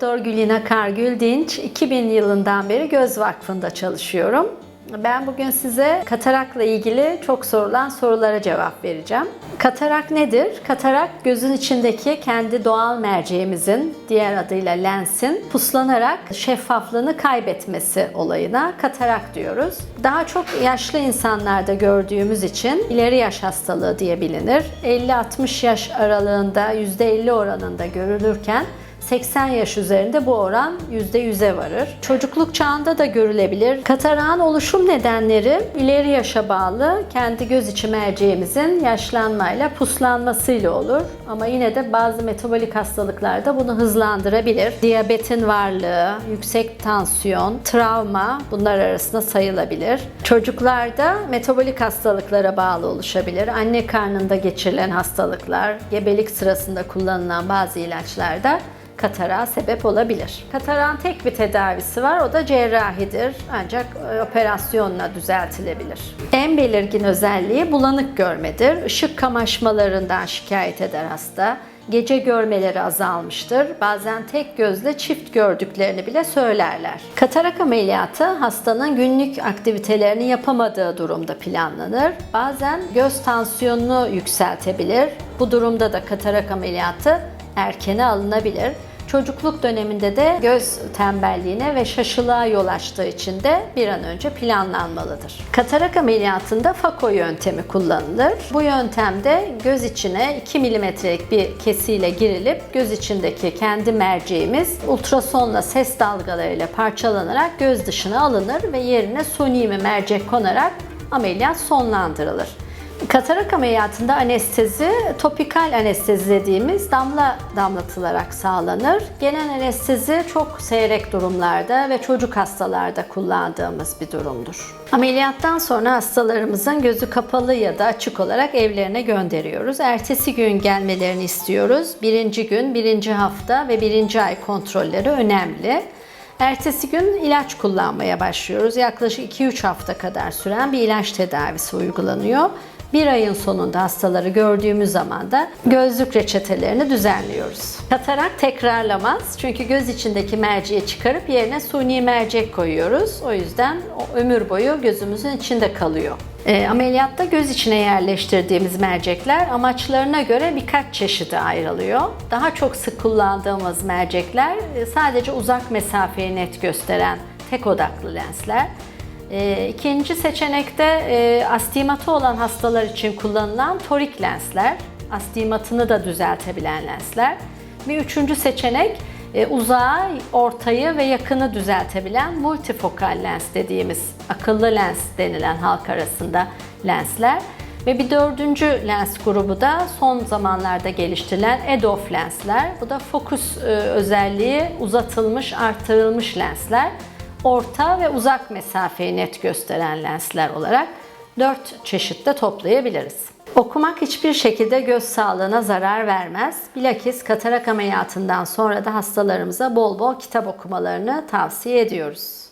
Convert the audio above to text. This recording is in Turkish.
Doktor Gülina Kargül Dinç, 2000 yılından beri Göz Vakfı'nda çalışıyorum. Ben bugün size katarakla ilgili çok sorulan sorulara cevap vereceğim. Katarak nedir? Katarak gözün içindeki kendi doğal merceğimizin, diğer adıyla lensin, puslanarak şeffaflığını kaybetmesi olayına katarak diyoruz. Daha çok yaşlı insanlarda gördüğümüz için ileri yaş hastalığı diye bilinir. 50-60 yaş aralığında %50 oranında görülürken 80 yaş üzerinde bu oran %100'e varır. Çocukluk çağında da görülebilir. Katarağın oluşum nedenleri ileri yaşa bağlı kendi göz içi merceğimizin yaşlanmayla puslanmasıyla olur. Ama yine de bazı metabolik hastalıklarda bunu hızlandırabilir. Diyabetin varlığı, yüksek tansiyon, travma bunlar arasında sayılabilir. Çocuklarda metabolik hastalıklara bağlı oluşabilir. Anne karnında geçirilen hastalıklar, gebelik sırasında kullanılan bazı ilaçlarda katarağa sebep olabilir. Katarağın tek bir tedavisi var, o da cerrahidir. Ancak e, operasyonla düzeltilebilir. En belirgin özelliği bulanık görmedir. Işık kamaşmalarından şikayet eder hasta. Gece görmeleri azalmıştır. Bazen tek gözle çift gördüklerini bile söylerler. Katarak ameliyatı hastanın günlük aktivitelerini yapamadığı durumda planlanır. Bazen göz tansiyonunu yükseltebilir. Bu durumda da katarak ameliyatı erkene alınabilir. Çocukluk döneminde de göz tembelliğine ve şaşılığa yol açtığı için de bir an önce planlanmalıdır. Katarak ameliyatında Fako yöntemi kullanılır. Bu yöntemde göz içine 2 milimetrelik bir kesiyle girilip göz içindeki kendi merceğimiz ultrasonla ses dalgalarıyla parçalanarak göz dışına alınır ve yerine suni bir mercek konarak ameliyat sonlandırılır. Katarak ameliyatında anestezi topikal anestezi dediğimiz damla damlatılarak sağlanır. Genel anestezi çok seyrek durumlarda ve çocuk hastalarda kullandığımız bir durumdur. Ameliyattan sonra hastalarımızın gözü kapalı ya da açık olarak evlerine gönderiyoruz. Ertesi gün gelmelerini istiyoruz. Birinci gün, birinci hafta ve birinci ay kontrolleri önemli. Ertesi gün ilaç kullanmaya başlıyoruz. Yaklaşık 2-3 hafta kadar süren bir ilaç tedavisi uygulanıyor. Bir ayın sonunda hastaları gördüğümüz zaman da gözlük reçetelerini düzenliyoruz. Katarak tekrarlamaz çünkü göz içindeki merceği çıkarıp yerine suni mercek koyuyoruz. O yüzden o ömür boyu gözümüzün içinde kalıyor. E, ameliyatta göz içine yerleştirdiğimiz mercekler amaçlarına göre birkaç çeşide ayrılıyor. Daha çok sık kullandığımız mercekler e, sadece uzak mesafeyi net gösteren tek odaklı lensler. E, ikinci seçenekte e, astigmatı olan hastalar için kullanılan torik lensler, astigmatını da düzeltebilen lensler. Bir üçüncü seçenek e, uzağı, ortayı ve yakını düzeltebilen multifokal lens dediğimiz akıllı lens denilen halk arasında lensler. Ve bir dördüncü lens grubu da son zamanlarda geliştirilen EDOF lensler. Bu da fokus e, özelliği uzatılmış, artırılmış lensler. Orta ve uzak mesafeyi net gösteren lensler olarak dört çeşitte toplayabiliriz. Okumak hiçbir şekilde göz sağlığına zarar vermez. Bilakis katarak ameliyatından sonra da hastalarımıza bol bol kitap okumalarını tavsiye ediyoruz.